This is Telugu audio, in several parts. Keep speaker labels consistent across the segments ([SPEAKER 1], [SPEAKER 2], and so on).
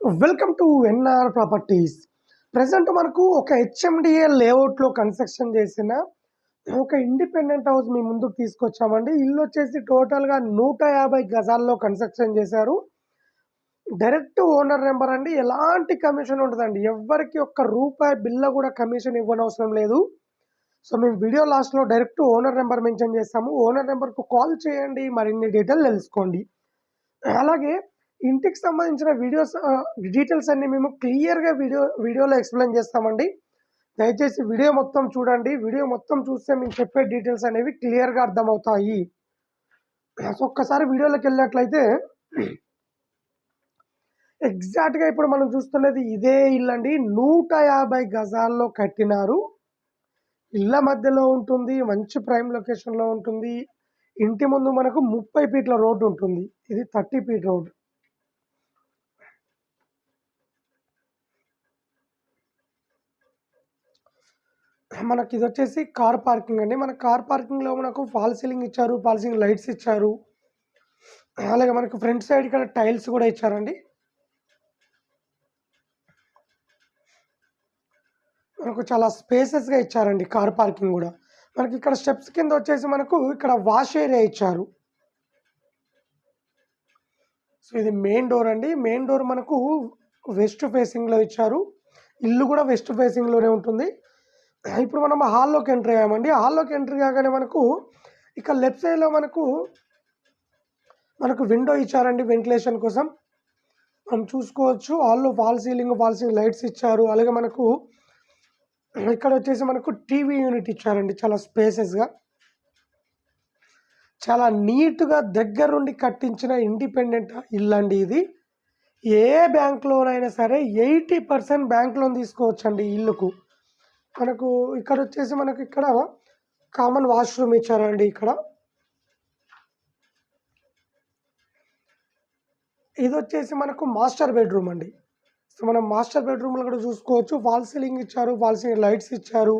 [SPEAKER 1] Welcome to NR properties. Present మనకు ఒక హెచ్ఎండిఏ లేఅవుట్లో కన్స్ట్రక్షన్ చేసిన ఒక ఇండిపెండెంట్ హౌస్ మీ ముందుకు తీసుకొచ్చామండి. ఇల్లు వచ్చేసి టోటల్గా నూట యాభై గజాల్లో కన్స్ట్రక్షన్ చేశారు. డైరెక్ట్ ఓనర్ నెంబర్ అండి. ఎలాంటి కమిషన్ ఉండదండి. ఎవరికి ఒక్క రూపాయి బిల్ల కూడా కమిషన్ ఇవ్వనవసరం లేదు. సో మేము వీడియో లాస్ట్లో డైరెక్ట్ ఓనర్ నెంబర్ మెన్షన్ చేస్తాము. ఓనర్ నెంబర్కు కాల్ చేయండి. మరిన్ని డీటెయిల్ తెలుసుకోండి. అలాగే ఇంటికి సంబంధించిన వీడియోస్ డీటెయిల్స్ అన్ని మేము క్లియర్గా వీడియో వీడియోలో ఎక్స్ప్లెయిన్ చేస్తామండి. దయచేసి వీడియో మొత్తం చూడండి. వీడియో మొత్తం చూస్తే మేము చెప్పే డీటెయిల్స్ అనేవి క్లియర్గా అర్థమవుతాయి. సో ఒక్కసారి వీడియోలోకి వెళ్ళినట్లయితే ఎగ్జాక్ట్గా ఇప్పుడు మనం చూస్తున్నది ఇదే ఇల్లు అండి. నూట యాభై గజాల్లో కట్టినారు. ఇళ్ళ మధ్యలో ఉంటుంది మంచి ప్రైమ్ లొకేషన్లో ఉంటుంది. ఇంటి ముందు మనకు ముప్పై ఫీట్ల రోడ్డు ఉంటుంది. ఇది థర్టీ ఫీట్ రోడ్ మనకి ఇది వచ్చేసి కార్ పార్కింగ్ అండి. మన కార్ పార్కింగ్లో మనకు ఫాల్ సీలింగ్ ఇచ్చారు ఫాల్ సీలింగ్ లైట్స్ ఇచ్చారు. అలాగే మనకు ఫ్రంట్ సైడ్ ఇక్కడ టైల్స్ కూడా ఇచ్చారండి. మనకు చాలా స్పేసెస్గా ఇచ్చారండి కార్ పార్కింగ్ కూడా. మనకి ఇక్కడ స్టెప్స్ కింద వచ్చేసి మనకు ఇక్కడ వాష్ ఏరియా ఇచ్చారు. సో ఇది మెయిన్ డోర్ అండి. మెయిన్ డోర్ మనకు వెస్ట్ ఫేసింగ్లో ఇచ్చారు. ఇల్లు కూడా వెస్ట్ ఫేసింగ్లోనే ఉంటుంది. ఇప్పుడు మనం హాల్లోకి ఎంట్రీ అయ్యామండి. హాల్లోకి ఎంట్రీ కాగానే మనకు ఇక లెఫ్ట్ సైడ్లో మనకు మనకు విండో ఇచ్చారండి వెంటిలేషన్ కోసం. మనం చూసుకోవచ్చు హాల్లో fall ceiling fall ceiling lights ఇచ్చారు. అలాగే మనకు ఇక్కడ వచ్చేసి మనకు టీవీ యూనిట్ ఇచ్చారండి చాలా స్పేసెస్గా. చాలా నీట్గా దగ్గరుండి కట్టించిన ఇండిపెండెంట్ ఇల్లు అండి ఇది. ఏ బ్యాంక్ లోన్ అయినా సరే ఎయిటీ పర్సెంట్ బ్యాంక్ లోన్ తీసుకోవచ్చండి ఇల్లుకు. మనకు ఇక్కడ వచ్చేసి మనకు ఇక్కడ కామన్ వాష్రూమ్ ఇచ్చారండి ఇక్కడ? ఇది వచ్చేసి మనకు మాస్టర్ బెడ్రూమ్ అండి. సో మనం మాస్టర్ బెడ్రూమ్లో కూడా చూసుకోవచ్చు. ఫాల్ సీలింగ్ ఇచ్చారు ఫాల్ సీలింగ్ లైట్స్ ఇచ్చారు.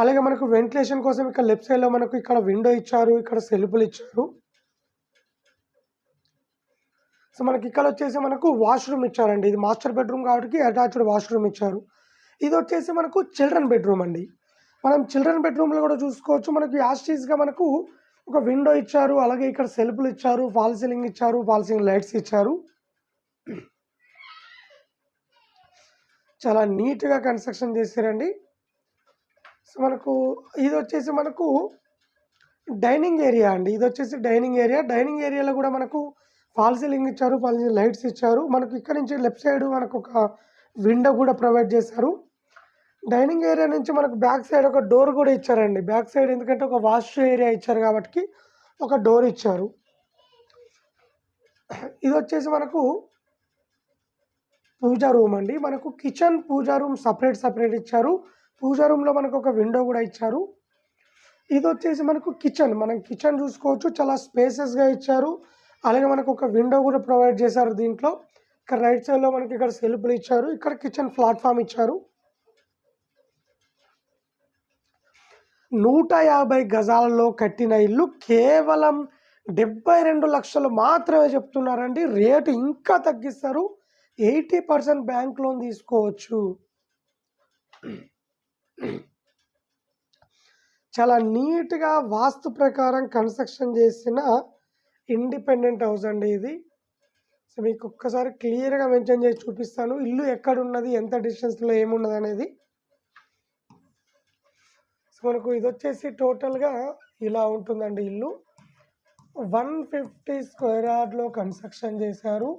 [SPEAKER 1] అలాగే మనకు వెంటిలేషన్ కోసం ఇక్కడ లెఫ్ట్ సైడ్లో మనకు ఇక్కడ విండో ఇచ్చారు ఇక్కడ సెల్ఫులు ఇచ్చారు. సో మనకి ఇక్కడ వచ్చేసి మనకు వాష్రూమ్ ఇచ్చారండి. ఇది మాస్టర్ బెడ్రూమ్ కాబట్టి అటాచ్డ్ వాష్రూమ్ ఇచ్చారు. ఇది వచ్చేసి మనకు చిల్డ్రన్ బెడ్రూమ్ అండి. మనం చిల్డ్రన్ బెడ్రూమ్లో కూడా చూసుకోవచ్చు. మనకి యాస్టీస్గా మనకు ఒక విండో ఇచ్చారు అలాగే ఇక్కడ సెల్ఫ్లు ఇచ్చారు ఫాల్ సీలింగ్ ఇచ్చారు ఫాల్ సీలింగ్ లైట్స్ ఇచ్చారు. చాలా నీట్గా కన్స్ట్రక్షన్ చేశారండి సో మనకు ఇది వచ్చేసి మనకు డైనింగ్ ఏరియా అండి. ఇది వచ్చేసి డైనింగ్ ఏరియా. డైనింగ్ ఏరియాలో కూడా మనకు ఫాల్ సీలింగ్ ఇచ్చారు ఫాల్ సీలింగ్ లైట్స్ ఇచ్చారు. మనకు ఇక్కడ నుంచి లెఫ్ట్ సైడ్ మనకు ఒక విండో కూడా ప్రొవైడ్ చేశారు. డైనింగ్ ఏరియా నుంచి మనకు బ్యాక్ సైడ్ ఒక డోర్ కూడా ఇచ్చారండి. బ్యాక్ సైడ్ ఎందుకంటే ఒక వాష్ ఏరియా ఇచ్చారు కాబట్టి ఒక డోర్ ఇచ్చారు. ఇది వచ్చేసి మనకు పూజా రూమ్ అండి. మనకు kitchen puja room separate separate ఇచ్చారు. పూజా రూమ్లో మనకు ఒక విండో కూడా ఇచ్చారు. ఇది వచ్చేసి మనకు కిచెన్. మనం కిచెన్ చూసుకోవచ్చు. చాలా స్పేసెస్గా ఇచ్చారు. అలాగే మనకు ఒక విండో కూడా ప్రొవైడ్ చేశారు దీంట్లో. ఇక్కడ రైట్ సైడ్లో మనకి ఇక్కడ సెల్ఫ్లు ఇచ్చారు. ఇక్కడ కిచెన్ ప్లాట్ఫామ్ ఇచ్చారు. నూట యాభై గజాలలో కట్టిన ఇల్లు కేవలం డెబ్బై రెండు లక్షలు మాత్రమే చెప్తున్నారండి. రేటు ఇంకా తగ్గిస్తారు. ఎయిటీ పర్సెంట్ బ్యాంక్ లోన్ తీసుకోవచ్చు. చాలా నీట్గా వాస్తు ప్రకారం కన్స్ట్రక్షన్ చేసిన ఇండిపెండెంట్ హౌస్ అండి ఇది. సో మీకు ఒక్కసారి క్లియర్గా మెన్షన్ చేసి చూపిస్తాను. ఇల్లు ఎక్కడున్నది ఎంత డిస్టెన్స్లో ఏమున్నది అనేది. మనకు ఇది వచ్చేసి టోటల్గా ఇలా ఉంటుందండి ఇల్లు. వన్ ఫిఫ్టీ స్క్వేర్ యార్డ్లో కన్స్ట్రక్షన్ చేశారు.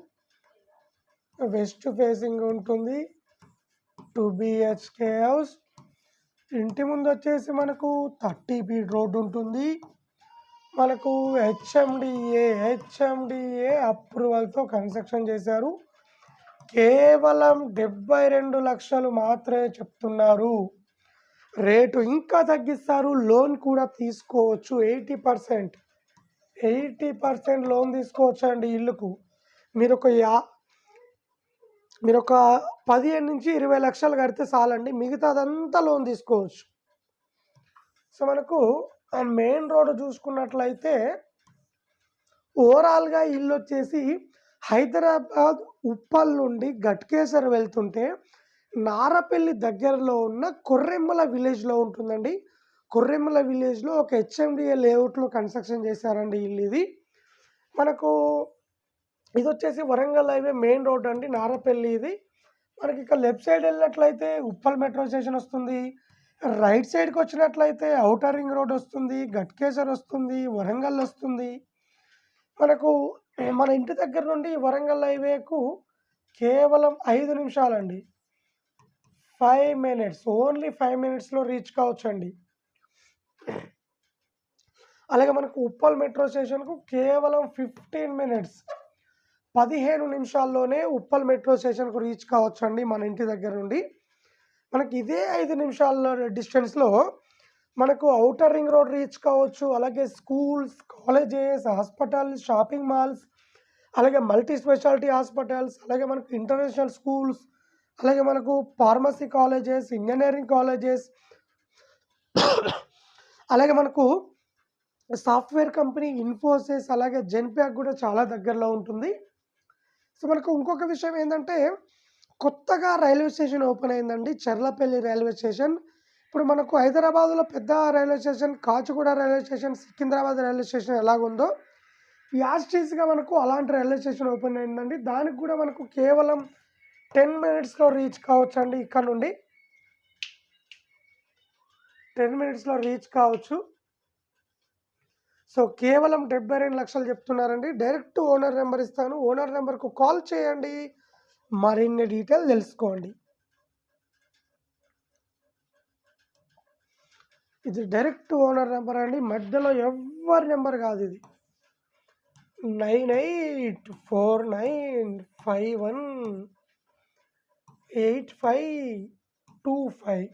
[SPEAKER 1] వెస్ట్ ఫేసింగ్ ఉంటుంది. టూ బిహెచ్కే హౌస్ ఇంటి ముందు వచ్చేసి మనకు థర్టీ ఫీట్ రోడ్ ఉంటుంది. మనకు హెచ్ఎండిఏ హెచ్ఎండిఏ అప్రూవల్తో కన్స్ట్రక్షన్ చేశారు. కేవలం డెబ్బై రెండు లక్షలు మాత్రమే చెప్తున్నారు. రేటు ఇంకా తగ్గిస్తారు లోన్ కూడా తీసుకోవచ్చు. Eighty percent eighty percent loan తీసుకోవచ్చు అండి ఇల్లుకు. మీరు ఒక యా మీరు ఒక పదిహేను నుంచి ఇరవై లక్షలు కడితే చాలండి. మిగతాదంతా లోన్ తీసుకోవచ్చు. సో మనకు ఆ మెయిన్ రోడ్ చూసుకున్నట్లయితే ఓవరాల్గా ఇల్లు వచ్చేసి హైదరాబాద్ ఉప్పల్ నుండి గట్కేసర్ వెళ్తుంటే నారపల్లి దగ్గరలో ఉన్న కొర్రెమ్మల విలేజ్లో ఉంటుందండి. కొర్రెమ్మల విలేజ్లో ఒక హెచ్ఎండిఏ లేఅవుట్లో కన్స్ట్రక్షన్ చేశారండి ఇల్లు ఇది. మనకు ఇది వచ్చేసి వరంగల్ హైవే మెయిన్ రోడ్ అండి నారపల్లి ఇది. మనకి ఇక్కడ లెఫ్ట్ సైడ్ వెళ్ళినట్లయితే ఉప్పల్ మెట్రో స్టేషన్ వస్తుంది. రైట్ సైడ్కి వచ్చినట్లయితే ఔటర్ రింగ్ రోడ్ వస్తుంది గట్కేసర్ వస్తుంది వరంగల్ వస్తుంది. మనకు మన ఇంటి దగ్గర నుండి వరంగల్ హైవేకు కేవలం ఐదు నిమిషాలండి. ఫైవ్ మినిట్స్ ఓన్లీ ఫైవ్ మినిట్స్లో రీచ్ కావచ్చండి. అలాగే మనకు ఉప్పల్ మెట్రో స్టేషన్కు కేవలం ఫిఫ్టీన్ మినిట్స్ పదిహేను నిమిషాల్లోనే ఉప్పల్ మెట్రో స్టేషన్కు రీచ్ కావచ్చండి మన ఇంటి దగ్గర నుండి. మనకి ఇదే ఐదు నిమిషాల డిస్టెన్స్లో మనకు ఔటర్ రింగ్ రోడ్ రీచ్ కావచ్చు అలాగే schools colleges hospitals shopping malls అలాగే మల్టీ స్పెషాలిటీ హాస్పిటల్స్ అలాగే మనకు ఇంటర్నేషనల్ స్కూల్స్ అలాగే మనకు ఫార్మసీ కాలేజెస్ ఇంజనీరింగ్ కాలేజెస్ అలాగే మనకు సాఫ్ట్వేర్ కంపెనీ ఇన్ఫోసిస్ అలాగే జెన్ప్యాక్ కూడా చాలా దగ్గరలో ఉంటుంది. సో మనకు ఇంకొక విషయం ఏంటంటే కొత్తగా రైల్వే స్టేషన్ ఓపెన్ అయిందండి చెర్లపల్లి రైల్వే స్టేషన్. ఇప్పుడు మనకు హైదరాబాద్లో పెద్ద railway station Kacheguda railway station Secunderabad railway station ఎలాగుందో యాస్టీస్గా మనకు అలాంటి రైల్వే స్టేషన్ ఓపెన్ అయిందండి. దానికి కూడా మనకు కేవలం టెన్ మినిట్స్లో రీచ్ కావచ్చు అండి ఇక్కడ నుండి. టెన్ మినిట్స్లో రీచ్ కావచ్చు. సో కేవలం డెబ్బై రెండు లక్షలు చెప్తున్నారండి. డైరెక్ట్ ఓనర్ నెంబర్ ఇస్తాను. ఓనర్ నెంబర్కు కాల్ చేయండి. మరిన్ని డీటెయిల్ తెలుసుకోండి. ఇది డైరెక్ట్ ఓనర్ నెంబర్ అండి. మధ్యలో ఎవరి నెంబర్ కాదు ఇది. Nine eight four nine five one eight five two five.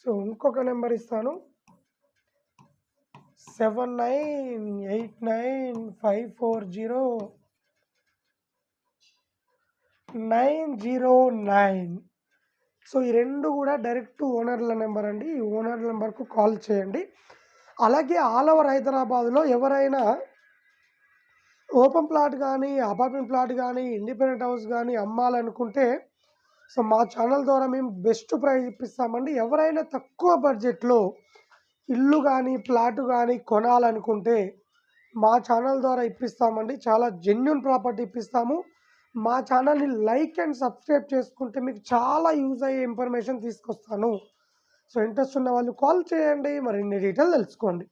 [SPEAKER 1] So ఇంకొక నెంబర్ ఇస్తాను. Seven nine eight nine five four zero nine zero nine. So ఈ రెండు కూడా డైరెక్ట్ ఓనర్ల నెంబర్ అండి. ఈ ఓనర్ నెంబర్కు కాల్ చేయండి. అలాగే ఆల్ ఓవర్ హైదరాబాద్లో ఎవరైనా ఓపెన్ ప్లాట్ కానీ అపార్ట్మెంట్ ప్లాట్ కానీ ఇండిపెండెంట్ హౌస్ కానీ అమ్మాలనుకుంటే సో మా ఛానల్ ద్వారా మేము బెస్ట్ ప్రైస్ ఇప్పిస్తామండి. ఎవరైనా తక్కువ బడ్జెట్లో ఇల్లు కానీ ప్లాట్ కానీ కొనాలనుకుంటే మా ఛానల్ ద్వారా ఇప్పిస్తామండి. చాలా జెన్యున్ ప్రాపర్టీ ఇప్పిస్తాము. మా ఛానల్ని లైక్ అండ్ సబ్స్క్రైబ్ చేసుకుంటే మీకు చాలా యూజ్ అయ్యే ఇన్ఫర్మేషన్ తీసుకొస్తాను. సో ఇంట్రెస్ట్ ఉన్న వాళ్ళు కాల్ చేయండి. మరిన్ని డీటెయిల్ తెలుసుకోండి.